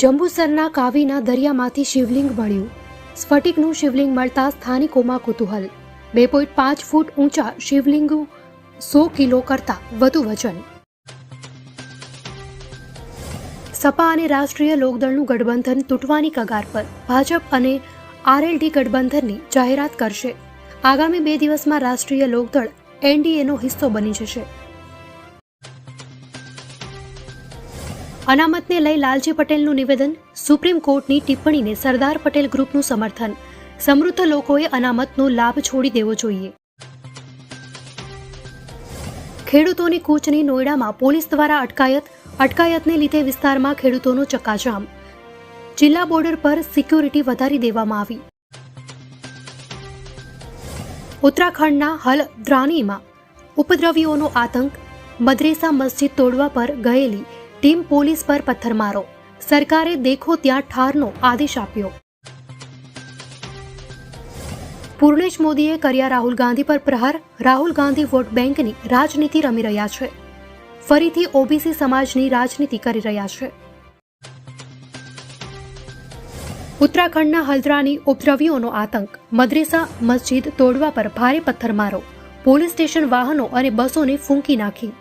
જંબુસરના કાવીના દરિયામાંથી શિવલિંગ મળ્યું. સ્ફટિકનું શિવલિંગ મળતા સ્થાનિકોમાં કુતૂહલ. બે પોઈન્ટ પાંચ ફૂટ ઊંચા શિવલિંગ સો કિલો કરતાં વધુ વજન. સપા અને રાષ્ટ્રીય લોકદળનું ગઠબંધન તૂટવાની કગાર પર ભાજપ અને આરએલડી ગઠબંધનની જાહેરાત કરશે. આગામી બે દિવસમાં રાષ્ટ્રીય લોકદળ એનડીએનો હિસ્સો બની જશે. અનામતને લઈ લાલજી પટેલનું નિવેદન, સુપ્રીમ કોર્ટની ટિપ્પણીને સરદાર પટેલ ગ્રુપનું સમર્થન. સમૃદ્ધ લોકોએ અનામતનો લાભ છોડી દેવો જોઈએ. ખેડૂતોની કૂચની નોઈડામાં પોલીસ દ્વારા અટકાયત, અટકાયતને લીધે વિસ્તારમાં ખેડૂતોનો ચક્કાજામ. જિલ્લા બોર્ડર પર સિક્યોરિટી વધારી દેવામાં આવી. ઉત્તરાખંડના હલદ્રાનીમાં ઉપદ્રવીઓનો આતંક, મદ્રેસા મસ્જિદ તોડવા પર ગયેલી ટીમ પોલીસ પર પથ્થરમારો સરકારે દેખો ત્યાં ઠારનો આદેશ આપ્યો. પૂર્ણેશ મોદીએ કર્યા રાહુલ ગાંધી પર પ્રહાર. રાહુલ ગાંધી વોટ બેંકની રાજનીતિ રમી રહ્યા છે. ફરીથી ઓબીસી સમાજની રાજનીતિ કરી રહ્યા છે. ઉત્તરાખંડના હલ્દરાની ઉપદ્રવીઓનો આતંક. મદ્રેસા મસ્જિદ તોડવા પર ભારે પથ્થરમારો પોલીસ સ્ટેશન વાહનો અને બસોને ફૂંકી નાખી.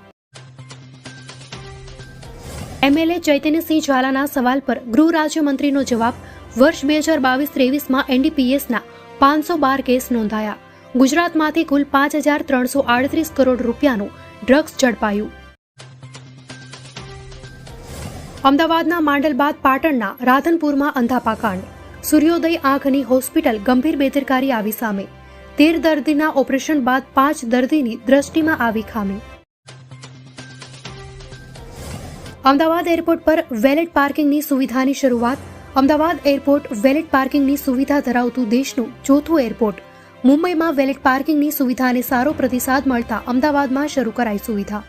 એમએલએ ચૈતન્યસિંહ ઝાલાના સવાલ પર ગૃહ રાજ્યમંત્રીનો જવાબ, વર્ષ બે હજાર બાવીસ ત્રેવીસમાં એનડીપીએસના પાંચસો બાર કેસ નોંધાયા. ગુજરાતમાંથી કુલ પાંચ હજાર ત્રણસો આડત્રીસ કરોડ રૂપિયાનું ડ્રગ્સ ઝડપાયું. અમદાવાદના માંડલ બાદ પાટણના રાધનપુરમાં અંધાપાકાંડ સૂર્યોદય આંખની હોસ્પિટલ ગંભીર બેદરકારી આવી સામે. તેર દર્દીના ઓપરેશન બાદ પાંચ દર્દીની દ્રષ્ટિમાં આવી ખામી. અમદાવાદ એરપોર્ટ પર વેલેટ પાર્કિંગની સુવિધાની શરૂઆત, અમદાવાદ એરપોર્ટ વેલેટ પાર્કિંગની સુવિધા ધરાવતું દેશનું ચોથું એરપોર્ટ. મુંબઈમાં વેલેટ પાર્કિંગની સુવિધાને સારો પ્રતિસાદ મળતા અમદાવાદમાં શરૂ કરાઈ સુવિધા.